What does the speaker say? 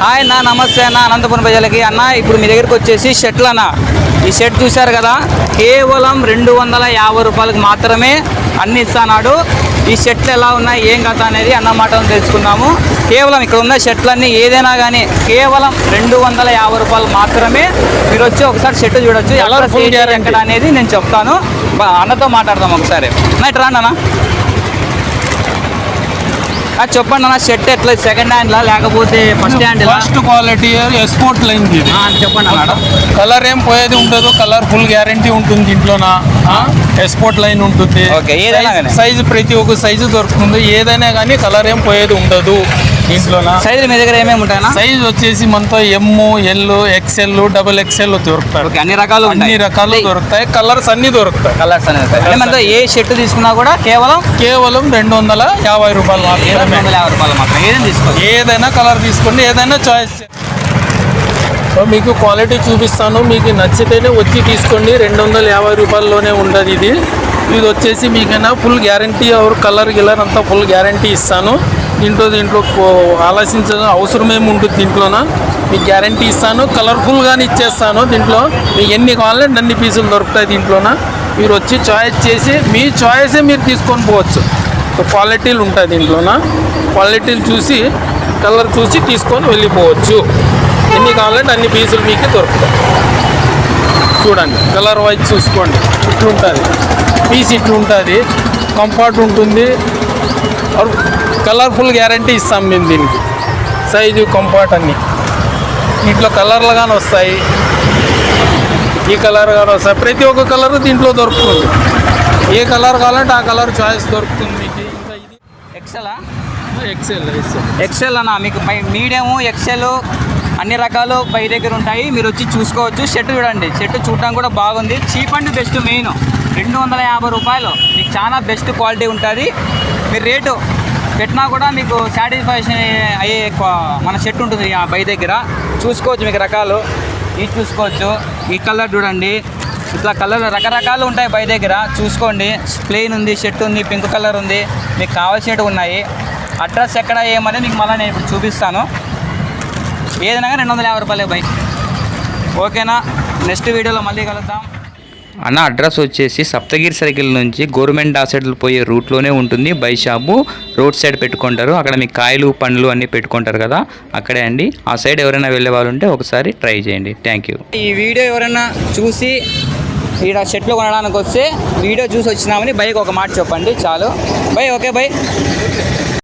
Hi అన్న నమస్తే అన్న అనంతపురం ప్రజలకి. అన్న ఇప్పుడు మీ దగ్గరికి వచ్చేసి షర్ట్లు అన్న ఈ షర్ట్ చూశారు కదా కేవలం రెండు వందల యాభై రూపాయలకు మాత్రమే అన్ని ఇస్తానాడు. ఈ షర్ట్లు ఎలా ఉన్నాయి ఏం కథ అనేది అన్న మాటలు తెలుసుకున్నాము కేవలం ఇక్కడ ఉన్న షర్ట్లన్నీ ఏదైనా కానీ కేవలం రెండు వందల యాభై రూపాయలు మాత్రమే మీరు వచ్చి ఒకసారి షర్ట్ చూడొచ్చు. ఎలా. ఎక్కడ అనేది నేను చెప్తాను. అన్నతో మాట్లాడదాం ఒకసారి. నైట్ రాండి అన్న చెప్పండి అన్న షర్ట్ ఎట్లా? సెకండ్ హ్యాండ్లా లేకపోతే first hand first quality export line చెప్పండి అన్నాడు కలర్ ఏం పోయేది ఉండదు కలర్ ఫుల్ గ్యారంటీ ఉంటుంది దీంట్లోన ఎక్స్పోర్ట్ లైన్ ఉంటుంది. ఏదైనా. సైజు ప్రతి ఒక్క సైజు దొరుకుతుంది. ఏదైనా కానీ కలర్ ఏం పోయేది ఉండదు. దీంట్లోన? సైజులు మీ దగ్గర ఏమేమి ఉంటాయన్నా? సైజ్ వచ్చేసి మనతో M L XL double XL దొరుకుతాయి. ఓకే అన్ని రకాలు అన్ని రకాలు దొరుకుతాయి. కలర్స్ అన్ని దొరుకుతాయి. కలర్స్. అంటే మనతో ఏ షర్ట్ తీసుకున్నా కూడా కేవలం కేవలం రెండు వందల యాభై రూపాయలు రెండు మాత్రమే వందల యాభై రూపాయలు మాత్రం ఏదైనా తీసుకోవచ్చు ఏదైనా కలర్ తీసుకోండి. ఏదైనా చాయిస్ సో మీకు క్వాలిటీ చూపిస్తాను. మీకు నచ్చితేనే వచ్చి తీసుకోండి. రెండు వందల యాభై రూపాయల్లోనే ఉండదు ఇది. ఇది వచ్చేసి మీకైనా ఫుల్ గ్యారంటీ అవర్ కలర్ గిలర్ అంతా ఫుల్ గ్యారంటీ ఇస్తాను. దీంట్లో దీంట్లో కో- ఆలోచించడం అవసరం ఏమి ఉంటుంది దీంట్లోన? మీకు గ్యారంటీ ఇస్తాను కలర్ఫుల్గానే ఇచ్చేస్తాను దీంట్లో. మీకు ఎన్ని కావాలంటే అన్ని పీసులు దొరుకుతాయి దీంట్లోన? మీరు వచ్చి చాయిస్ చేసి మీ చాయిసే మీరు తీసుకొని పోవచ్చు. క్వాలిటీలు ఉంటాయి దీంట్లోన? క్వాలిటీలు చూసి కలర్ చూసి తీసుకొని వెళ్ళిపోవచ్చు. ఎన్ని కావాలంటే అన్ని పీసులు మీకు దొరుకుతాయి. చూడండి కలర్ వైజ్ చూసుకోండి. ఇట్లుంటుంది. పీస్ ఇట్లుంటుంది. కంఫర్ట్ ఉంటుంది. కలర్ఫుల్ గ్యారంటీ ఇస్తాం మేము దీనికి. సైజు కంఫర్ట్ అన్ని. దీంట్లో కలర్లు కానీ వస్తాయి. ఈ కలర్ కానీ వస్తాయి. ప్రతి ఒక్క కలర్ దీంట్లో దొరుకుతుంది. ఏ కలర్ కావాలంటే ఆ కలర్ చాయిస్ దొరుకుతుంది. మీకు ఇంకా ఇది ఎక్సెల్? XL XL. ఎక్సెల్ అన్న మీకు మీడియం ఎక్సెల్ అన్ని రకాలు పై దగ్గర ఉంటాయి. మీరు వచ్చి చూసుకోవచ్చు. షర్ట్ చూడండి. షర్ట్ చూడడానికి కూడా బాగుంది. Cheap and best main. రెండు వందల యాభై రూపాయలు. మీకు చాలా బెస్ట్ క్వాలిటీ ఉంటుంది. మీరు రేటు పెట్టినా కూడా మీకు సాటిస్ఫాక్షన్ అయ్యే మన సెట్ ఉంటుంది ఆ బై దగ్గర. చూసుకోవచ్చు మీకు రకాలు. ఇది చూసుకోవచ్చు. ఈ కలర్ చూడండి. ఇట్లా కలర్ రకరకాలు ఉంటాయి బై దగ్గర. చూసుకోండి. ప్లెయిన్ ఉంది షర్ట్ ఉంది పింక్ కలర్ ఉంది. మీకు కావాల్సినవి ఉన్నాయి. అడ్రస్ ఎక్కడ ఏమని మీకు మళ్ళీ నేను ఇప్పుడు చూపిస్తాను. ఏదైనా రెండు వందల యాభై రూపాయలే బై. ఓకేనా? నెక్స్ట్ వీడియోలో మళ్ళీ కలుద్దాం. అన్న అడ్రస్ వచ్చేసి సప్తగిరి సర్కిల్ నుంచి గవర్నమెంట్ హాస్పిటల్ పోయే రూట్లోనే ఉంటుంది. బై షాపు రోడ్ సైడ్ పెట్టుకుంటారు. అక్కడ మీకు కాయలు పండ్లు అన్నీ పెట్టుకుంటారు కదా అక్కడే అండి. ఆ సైడ్ ఎవరైనా వెళ్ళే వాళ్ళు ఉంటే ఒకసారి ట్రై చేయండి. Thank you. ఈ వీడియో ఎవరైనా చూసి ఇక్కడ షర్ట్లు కొనడానికి వస్తే వీడియో చూసి వచ్చినామని బైక్ ఒక మాట చెప్పండి. చాలు. Bye okay bye.